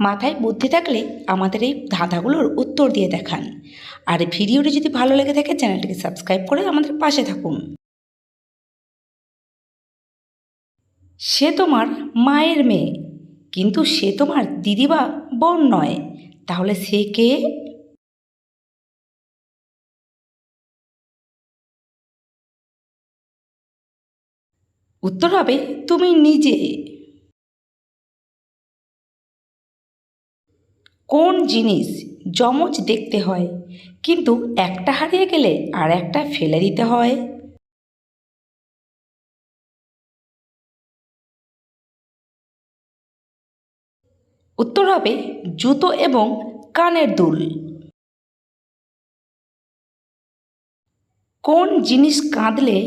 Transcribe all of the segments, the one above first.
মাথায় বুদ্ধি থাকলে আমাদের এই ধাঁধাগুলোর উত্তর দিয়ে দেখান। আর ভিডিওটি যদি ভালো লেগে থাকে, চ্যানেলটিকে সাবস্ক্রাইব করে আমাদের পাশে থাকুন। সে তোমার মায়ের মেয়ে। কিন্তু সে তোমার দিদি বা বোন নয়। তাহলে সে কে? উত্তর হবে, তুমি নিজে। কোন জিনিস যমজ দেখতে হয়? কিন্তু একটা হারিয়ে গেলে আর একটা ফেলে দিতে হয়। উত্তর হবে জুতো এবং কানের দুল। কোন জিনিস কাঁদলে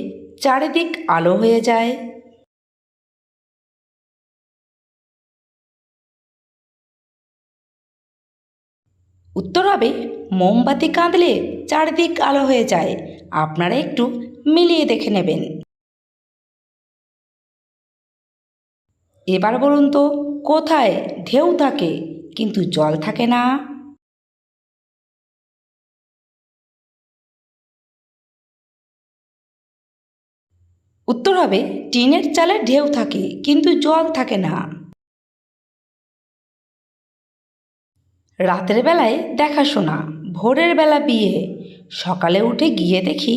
চারিদিক আলো হয়ে যায়? উত্তর হবে, মোমবাতি কাঁদলে চারদিক আলো হয়ে যায়। আপনারা একটু মিলিয়ে দেখে নেবেন। এবার বলুন তো, কোথায় ঢেউ থাকে, কিন্তু জল থাকে না? উত্তর হবে, টিনের চালে ঢেউ থাকে, কিন্তু জল থাকে না। রাতের বেলায় দেখাশোনা, ভোরের বেলা বিয়ে। সকালে উঠে গিয়ে দেখি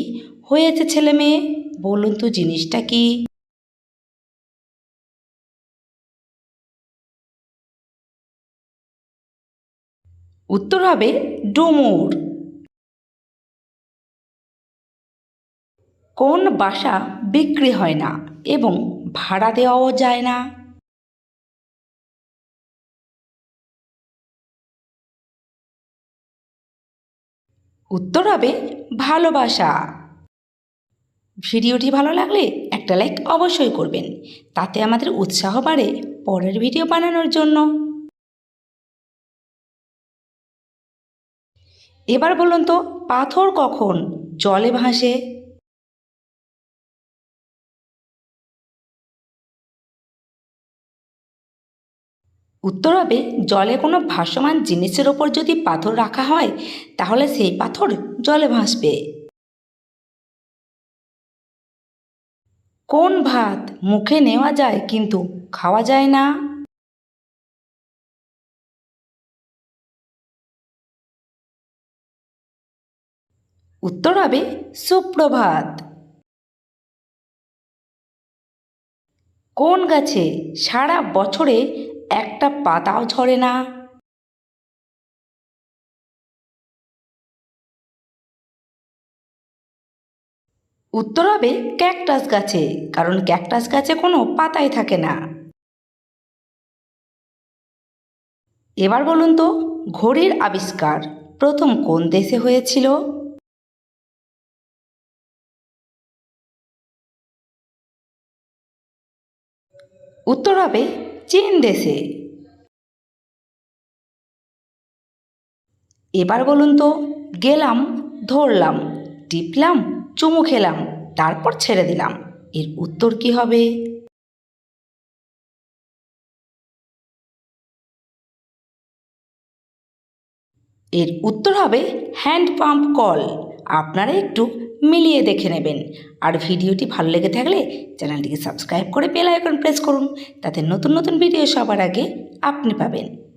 হয়েছে ছেলে মেয়ে। বলুন তো জিনিসটা কি? উত্তর হবে ডুমুর। কোন বাসা বিক্রি হয় না এবং ভাড়া দেওয়াও যায় না। উত্তর হবে ভালোবাসা। ভিডিওটি ভালো লাগলে একটা লাইক অবশ্যই করবেন। তাতে আমাদের উৎসাহ বাড়ে পরের ভিডিও বানানোর জন্য। এবার বলুন তো, পাথর কখন? জলে ভাসে? উত্তর হবে, জলে কোনো ভাসমান জিনিসের ওপর যদি পাথর রাখা হয়, তাহলে সেই পাথর জলে ভাসবে। কোন ভাত মুখে নেওয়া যায় কিন্তু খাওয়া যায় না? উত্তর হবে, সুপ্রভাত। কোন গাছে সারা বছরে একটা পাতাও ঝরে না। উত্তর হবে ক্যাকটাস গাছে, কারণ ক্যাকটাস গাছে কোনো পাতাই থাকে না। এবার বলুন তো, ঘড়ির আবিষ্কার প্রথম কোন দেশে হয়েছিল? উত্তর হবে চীন দেশে। এবার বলুন তো, গেলাম, ধরলাম, টিপলাম, চুমু খেলাম, তারপর ছেড়ে দিলাম, এর উত্তর কি হবে? এর উত্তর হবে, হ্যান্ড পাম্প কল। আপনারা একটু মিলিয়ে দেখে নেবেন। আর ভিডিওটি ভালো লেগে থাকলে চ্যানেলটিকে সাবস্ক্রাইব করে বেল আইকন প্রেস করুন, তাতে নতুন নতুন ভিডিও সবার আগে আপনি পাবেন।